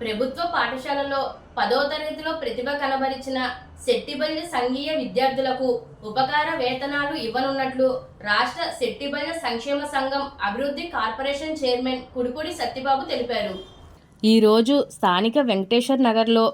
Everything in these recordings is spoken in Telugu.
ప్రభుత్వ పాఠశాలలో పదో తరగతిలో ప్రతిభ కనబరిచిన శెట్టిబల్లి సంఘీయ విద్యార్థులకు ఉపకార వేతనాలు ఇవ్వనున్నట్లు రాష్ట్ర శెట్టిబల్లి సంక్షేమ సంఘం అభివృద్ధి కార్పొరేషన్ చైర్మన్ కుడిపూడి సత్యబాబు తెలిపారు. ఈరోజు స్థానిక వెంకటేశ్వర్ నగర్లో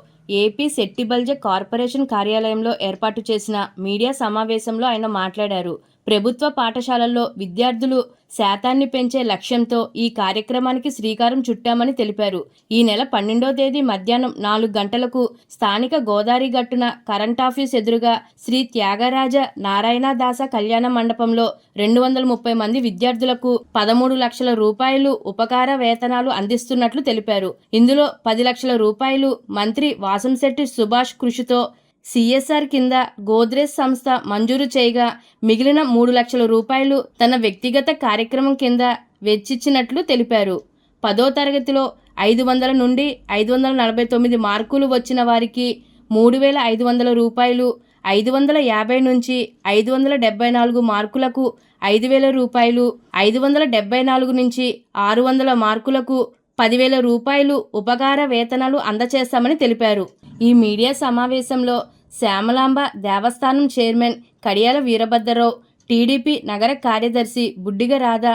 ఏపీ శెట్టిబల్జ కార్పొరేషన్ కార్యాలయంలో ఏర్పాటు చేసిన మీడియా సమావేశంలో ఆయన మాట్లాడారు. ప్రభుత్వ పాఠశాలల్లో విద్యార్థులు శాతాన్ని పెంచే లక్ష్యంతో ఈ కార్యక్రమానికి శ్రీకారం చుట్టామని తెలిపారు. ఈ నెల పన్నెండో తేదీ మధ్యాహ్నం నాలుగు గంటలకు స్థానిక గోదావరి గట్టున కరెంట్ ఆఫీస్ ఎదురుగా శ్రీ త్యాగరాజ నారాయణదాస కళ్యాణ మండపంలో రెండు వందల ముప్పై మంది విద్యార్థులకు పదమూడు లక్షల రూపాయలు ఉపకార వేతనాలు అందిస్తున్నట్లు తెలిపారు. ఇందులో పది లక్షల రూపాయలు మంత్రి వాసంశెట్టి సుభాష్ కృషితో సిఎస్ఆర్ కింద గోద్రేజ్ సంస్థ మంజూరు చేయగా మిగిలిన మూడు లక్షల రూపాయలు తన వ్యక్తిగత కార్యక్రమం కింద వెచ్చిచ్చినట్లు తెలిపారు. పదో తరగతిలో ఐదు వందల నుండి ఐదు వందల నలభై తొమ్మిది మార్కులు వచ్చిన వారికి మూడు వేల ఐదు వందల రూపాయలు ఐదు వందల యాభై నుంచి ఐదు వందల డెబ్బై నాలుగు మార్కులకు ఐదు వేల రూపాయలు ఐదు వందల డెబ్బై నాలుగు నుంచి ఆరు వందల మార్కులకు పదివేల రూపాయలు ఉపకార వేతనాలు అందచేస్తామని తెలిపారు. ఈ మీడియా సమావేశంలో శ్యామలాంబ దేవస్థానం చైర్మన్ కడియాల వీరభద్రరావు టీడీపీ నగర కార్యదర్శి బుడ్డిగ రాధ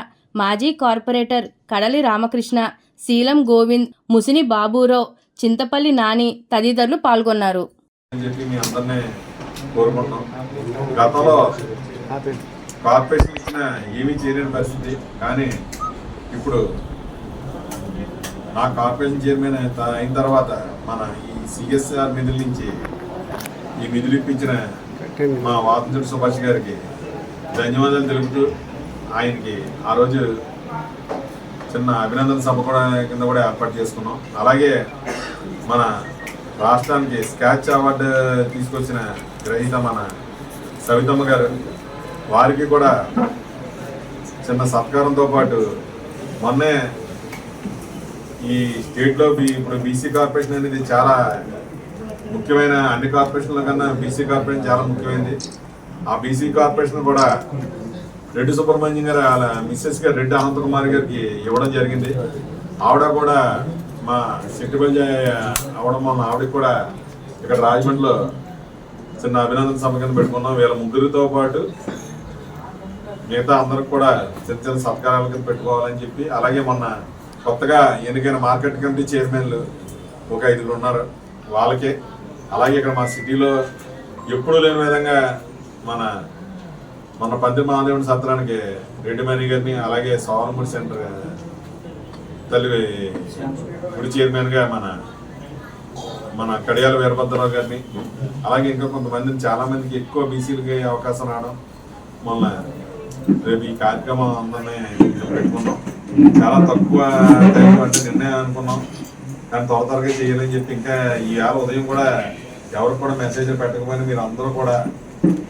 మాజీ కార్పొరేటర్ కడలి రామకృష్ణ శీలం గోవింద్ ముసిని బాబురావు చింతపల్లి నాని తదితరులు పాల్గొన్నారు. గతంలో కార్పొరేషన్ ఇచ్చిన ఏమీ చేయలేని పరిస్థితి కానీ ఇప్పుడు నా కార్పొరేషన్ చైర్మన్ అయిన అయిన తర్వాత మన ఈ సిఎస్ఆర్ నిధుల నుంచి ఈ నిధులు ఇప్పించిన మా వాతంతుడు సుభాష్ గారికి ధన్యవాదాలు తెలుపుతూ ఆయనకి ఆ రోజు చిన్న అభినందన సభ కూడా కింద కూడా ఏర్పాటు చేసుకున్నాం. అలాగే మన రాష్ట్రానికి స్కాచ్ అవార్డు తీసుకొచ్చిన గ్రహీత మన సవితమ్మ గారు వారికి కూడా చిన్న సత్కారంతో పాటు మొన్నే ఈ స్టేట్లో ఇప్పుడు బీసీ కార్పొరేషన్ అనేది చాలా ముఖ్యమైన అన్ని కార్పొరేషన్ల కన్నా బీసీ కార్పొరేషన్ చాలా ముఖ్యమైనది ఆ బీసీ కార్పొరేషన్ కూడా రెడ్డి సుబ్రహ్మణ్యం గారు వాళ్ళ మిస్సెస్ గారు రెడ్డి అనంత కుమార్ గారికి ఇవ్వడం జరిగింది. ఆవిడ కూడా మా సెట్టిబల్జ అవడం వలన ఆవిడకి కూడా ఇక్కడ రాజమండ్రిలో చిన్న అభినందన సభ పెట్టుకున్నాం. వీళ్ళ ముగ్గురితో పాటు మిగతా అందరికి కూడా చిన్న చిన్న సత్కారాల కింద పెట్టుకోవాలని చెప్పి అలాగే మొన్న కొత్తగా ఎన్నికైన మార్కెట్ కమిటీ చైర్మన్లు ఒక ఐదుగురు ఉన్నారు. వాళ్ళకే. అలాగే ఇక్కడ మా సిటీలో ఎప్పుడూ లేని విధంగా మన మన పంది మహాదేవుని సత్రానికి రెడ్డిమణి గారిని అలాగే సోవరముడి సెంటర్ తల్లి గుడి చైర్మన్గా మన మన కడియాల వీరభద్రరావు గారిని అలాగే ఇంకా కొంతమందిని చాలామందికి ఎక్కువ బీసీలకి అవకాశం రావడం మొన్న రేపు ఈ కార్యక్రమం అందరినీ పెట్టుకున్నాం. చాలా తక్కువ టైం అంటే నిన్నే అనుకున్నాం. కానీ త్వర త్వరగా చేయాలని చెప్పి ఇంకా ఈ ఆరు ఉదయం కూడా ఎవరికి కూడా మెసేజ్ పెట్టకపోయినా మీరు అందరూ కూడా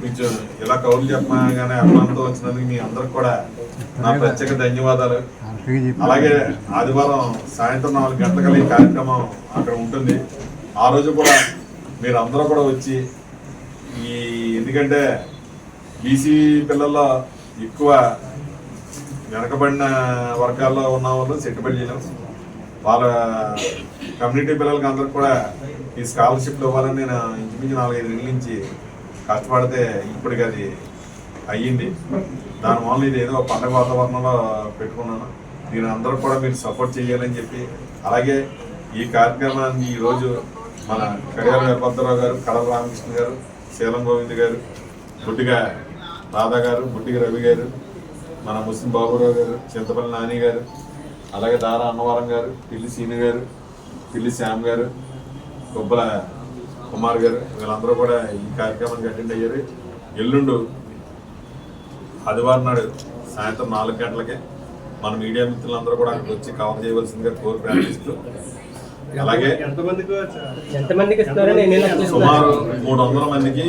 కొంచెం ఇలా కౌలు చెప్పగానే అభిమానంతో వచ్చినందుకు మీ అందరికి కూడా నా ప్రత్యేక ధన్యవాదాలు. అలాగే ఆదివారం సాయంత్రం నాలుగు ఈ కార్యక్రమం అక్కడ ఉంటుంది. ఆ రోజు కూడా మీరు అందరూ కూడా వచ్చి ఈ ఎందుకంటే బీసీ పిల్లల్లో ఎక్కువ వెనకబడిన వర్గాల్లో ఉన్న వాళ్ళు సెట్టుబడిలు వాళ్ళ కమ్యూనిటీ పిల్లలకి అందరికి కూడా ఈ స్కాలర్షిప్లు ఇవ్వాలని నేను ఇంచుమించు నాలుగైదు నెలల నుంచి కష్టపడితే ఇప్పటికి అది అయ్యింది. దాని వల్ల ఇది ఏదో పండగ వాతావరణంలో పెట్టుకున్నాను. దీని అందరూ కూడా మీరు సపోర్ట్ చేయాలని చెప్పి అలాగే ఈ కార్యక్రమాన్ని ఈరోజు మన కడియాల వీరభద్రరావు గారు కడల రామకృష్ణ గారు శీలం గోవింద్ గారు బుడ్డిగా రాధా గారు బుడ్డిగా రవి గారు మన ముస్లిం బాబురావు గారు చింతపల్లి నాని గారు అలాగే దారా అన్నవరం గారు పిల్లి సీని గారు పిల్లి శ్యామ్ గారు కొబ్బల కుమార్ గారు వీళ్ళందరూ కూడా ఈ కార్యక్రమానికి అటెండ్ అయ్యారు. ఎల్లుండు ఆదివారం నాడు సాయంత్రం నాలుగు గంటలకే మన మీడియా మిత్రులందరూ కూడా అక్కడికి వచ్చి కవర్ చేయవలసిందిగా కోరి ప్రార్థిస్తూ అలాగే సుమారు మూడు వందల మందికి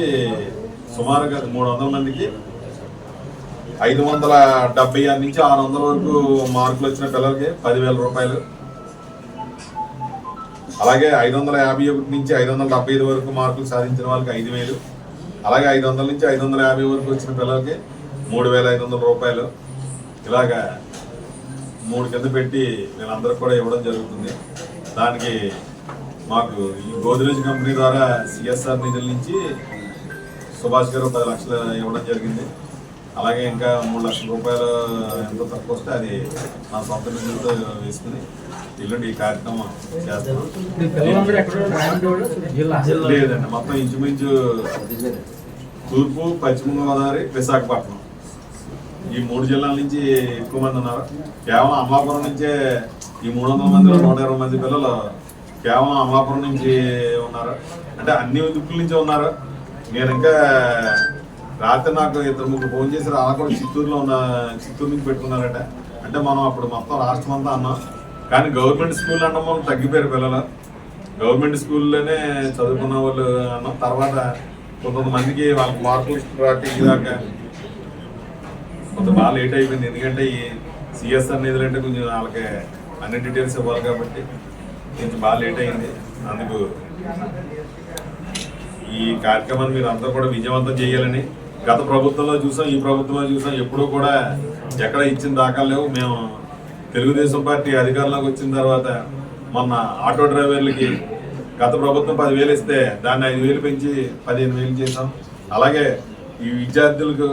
సుమారుగా మూడు వందల మందికి ఐదు వందల డెబ్బై ఆరు నుంచి ఆరు వందల వరకు మార్కులు వచ్చిన పిల్లలకి పదివేల రూపాయలు. అలాగే ఐదు వందల యాభై ఒకటి నుంచి ఐదు వందల డెబ్బై ఐదు వరకు మార్కులు సాధించిన వాళ్ళకి ఐదు వేలు. అలాగే ఐదు వందల నుంచి ఐదు వందల యాభై వరకు వచ్చిన పిల్లలకి మూడు వేల ఐదు వందల రూపాయలు. ఇలాగా మూడు కింద పెట్టి వీళ్ళందరూ కూడా ఇవ్వడం జరుగుతుంది. దానికి మాకు ఈ గోద్రేజ్ కంపెనీ ద్వారా సిఎస్ఆర్ నిధుల నుంచి సుభాష్ గారు పది లక్షలు ఇవ్వడం జరిగింది. అలాగే ఇంకా మూడు లక్షల రూపాయలు ఎంతో తక్కువ వస్తే అది నా సొంత నిధులతో వేసుకుని ఎల్లుండి ఈ కార్యక్రమం చేస్తాం. లేదండి మొత్తం ఇంచుమించు తూర్పు పశ్చిమ గోదావరి విశాఖపట్నం. ఈ మూడు జిల్లాల నుంచి ఎక్కువ మంది ఉన్నారు. కేవలం అమలాపురం నుంచే ఈ మూడు వందల మందిలో నూట ఇరవై మంది పిల్లలు కేవలం అమలాపురం నుంచి ఉన్నారు. అంటే అన్ని దిక్కుల నుంచి ఉన్నారు. నేను ఇంకా రాత్రి నాకు ఇద్దరు ముగ్గురు ఫోన్ చేసి అలా కూడా చిత్తూరులో ఉన్న చిత్తూరు నుంచి పెట్టుకున్నారట. అంటే మనం అప్పుడు మొత్తం రాష్ట్రం అంతా అన్నాం. కానీ గవర్నమెంట్ స్కూల్ అంటే మనం తగ్గిపోయారు పిల్లలు. గవర్నమెంట్ స్కూల్లోనే చదువుకున్న వాళ్ళు అన్నాం. తర్వాత కొంతమందికి వాళ్ళకి మార్కులు రాక దాకా కొంత బాగా లేట్ అయిపోయింది. ఎందుకంటే ఈ సిఎస్ఆర్ నిధులు అంటే కొంచెం వాళ్ళకి అన్ని డీటెయిల్స్ ఇవ్వాలి కాబట్టి కొంచెం బాగా లేట్ అయింది. అందుకు ఈ కార్యక్రమాన్ని మీరు అంతా కూడా విజయవంతం చేయాలని గత ప్రభుత్వంలో చూసాం ఈ ప్రభుత్వంలో చూసాం ఎప్పుడూ కూడా ఎక్కడ ఇచ్చిన దాఖలు లేవు. మేము తెలుగుదేశం పార్టీ అధికారంలోకి వచ్చిన తర్వాత మొన్న ఆటో డ్రైవర్లకి గత ప్రభుత్వం పదివేలు ఇస్తే దాన్ని ఐదు వేలు పెంచి పదిహేను వేలు చేసాం అలాగే ఈ విద్యార్థులకు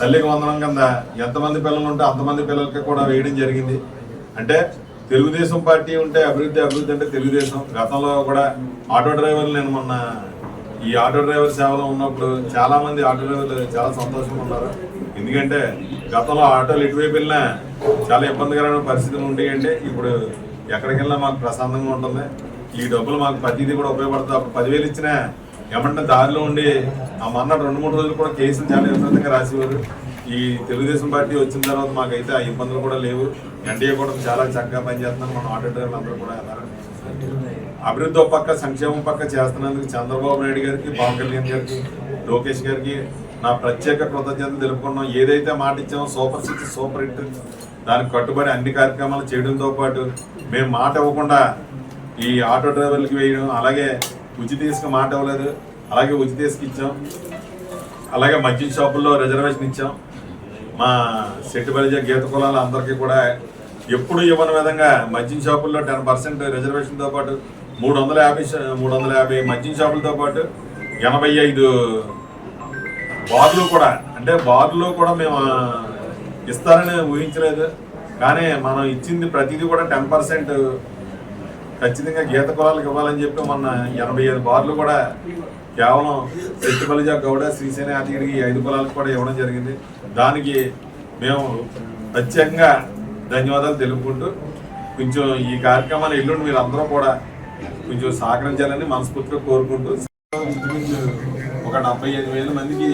తల్లికి వందనం కింద ఎంతమంది పిల్లలు ఉంటే అంతమంది పిల్లలకి కూడా వేయడం జరిగింది. అంటే తెలుగుదేశం పార్టీ ఉంటే అభివృద్ధి అభివృద్ధి అంటే తెలుగుదేశం. గతంలో కూడా ఆటో డ్రైవర్లు నేను మొన్న ఈ ఆటో డ్రైవర్ సేవలో ఉన్నప్పుడు చాలా మంది ఆటో డ్రైవర్లు చాలా సంతోషంగా ఉన్నారు. ఎందుకంటే గతంలో ఆటోలు ఎటువైపు వెళ్ళినా చాలా ఇబ్బందికరమైన పరిస్థితులు ఉండేవి అంటే ఇప్పుడు ఎక్కడికి వెళ్ళినా మాకు ప్రశాంతంగా ఉంటుంది. ఈ డబ్బులు మాకు ప్రతిదీ కూడా ఉపయోగపడుతుంది అప్పుడు పదివేలు ఇచ్చినా ఏమంటే దారిలో ఉండి ఆ మొన్న రెండు మూడు రోజులు కూడా కేసులు చాలా విపరీతంగా రాసేవారు. ఈ తెలుగుదేశం పార్టీ వచ్చిన తర్వాత మాకైతే ఆ ఇబ్బందులు కూడా లేవు. ఎన్డీఏ కూడా చాలా చక్కగా పనిచేస్తున్నారు మన ఆటో డ్రైవర్లు అందరూ కూడా అన్నారు. అభివృద్ధి పక్క సంక్షేమం పక్క చేస్తున్నందుకు చంద్రబాబు నాయుడు గారికి పవన్ కళ్యాణ్ గారికి లోకేష్ గారికి నా ప్రత్యేక కృతజ్ఞతలు తెలుపుకున్నాం. ఏదైతే మాట ఇచ్చామో సూపర్ సిక్స్ సూపర్ హిట్ దానికి కట్టుబడి అన్ని కార్యక్రమాలు చేయడంతో పాటు మేము మాట ఇవ్వకుండా ఈ ఆటో డ్రైవర్లకి వేయడం అలాగే ఉచిత ఇసుక మాట ఇవ్వలేదు. అలాగే ఉచిత ఇసుక ఇచ్చాం. అలాగే మద్యం షాపుల్లో రిజర్వేషన్ ఇచ్చాం. మా శెట్టి బలిజ గీత కులాల అందరికీ కూడా ఎప్పుడు ఇవ్వని విధంగా మద్యం షాపుల్లో టెన్ పర్సెంట్ రిజర్వేషన్తో పాటు మూడు వందల యాభై మూడు వందల యాభై మద్యం షాపులతో పాటు ఎనభై ఐదు బార్లు కూడా. అంటే బార్లు కూడా మేము ఇస్తారని ఊహించలేదు. కానీ మనం ఇచ్చింది ప్రతిదీ కూడా టెన్ పర్సెంట్ ఖచ్చితంగా గీత కులాలకు ఇవ్వాలని చెప్పి మొన్న ఎనభై ఐదు బార్లు కూడా కేవలం శక్తి బలిజా గౌడ శ్రీసేన అతిథికి ఐదు కులాలకు కూడా ఇవ్వడం జరిగింది. దానికి మేము ప్రత్యేకంగా ధన్యవాదాలు తెలుపుకుంటూ కొంచెం ఈ కార్యక్రమాన్ని ఎల్లుండి మీరు అందరూ కూడా కొంచెం సహకరించాలని మనస్ఫూర్తిగా కోరుకుంటూ ఒక డెబ్బై ఐదు వేల మందికి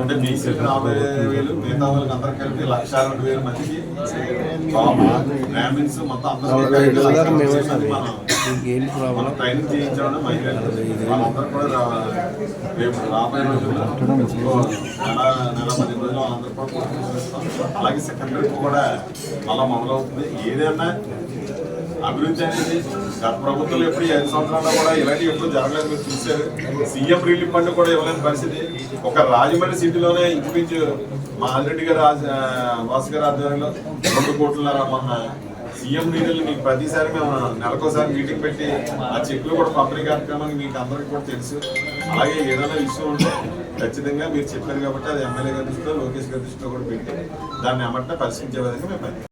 అంటే బీసీలకు నలభై వేలు మిగతా వాళ్ళకి అందరికి కలిపి లక్ష రెండు వేల మందికి బ్రాహ్మిన్స్ మొత్తం అందరూ మనం ట్రైనింగ్ చేయించామని మహిళలు వాళ్ళందరూ కూడా రా- రేపు రాబోయే రోజుల్లో నెల నెల పది రోజులు వాళ్ళందరూ కూడా అలాగే సెకండ్ కూడా మళ్ళీ మొదలవుతుంది. ఏదైనా అభివృద్ధి అనేది గత ప్రభుత్వం ఎప్పుడు ఐదు సంవత్సరాల్లో కూడా ఇలాంటి ఎప్పుడు జరగలేదు. మీరు చూశారు. సీఎం రిలీఫ్ ఫండ్ కూడా ఇవ్వలేని పరిస్థితి. ఒక రాజమండ్రి సిటీలోనే ఇంచుమించు మా ఆల్రెడ్డి గారు రాజ- వాసు గారి ఆధ్వర్యంలో రెండు కోట్ల మొన్న సీఎం నిధులు మీకు ప్రతిసారి మేము నెలకోసారి మీటింగ్ పెట్టి ఆ చెక్లు కూడా పంపిణీ కార్యక్రమానికి మీకు అందరికీ కూడా తెలుసు. అలాగే ఏదైనా ఇష్యూ ఉంటే ఖచ్చితంగా మీరు చెప్పారు కాబట్టి అది ఎమ్మెల్యే గారి దృష్టిలో లోకేష్ గారి దృష్టిలో కూడా పెట్టి దాన్ని ఎమ్మటే పరిశీలించే విధంగా మేము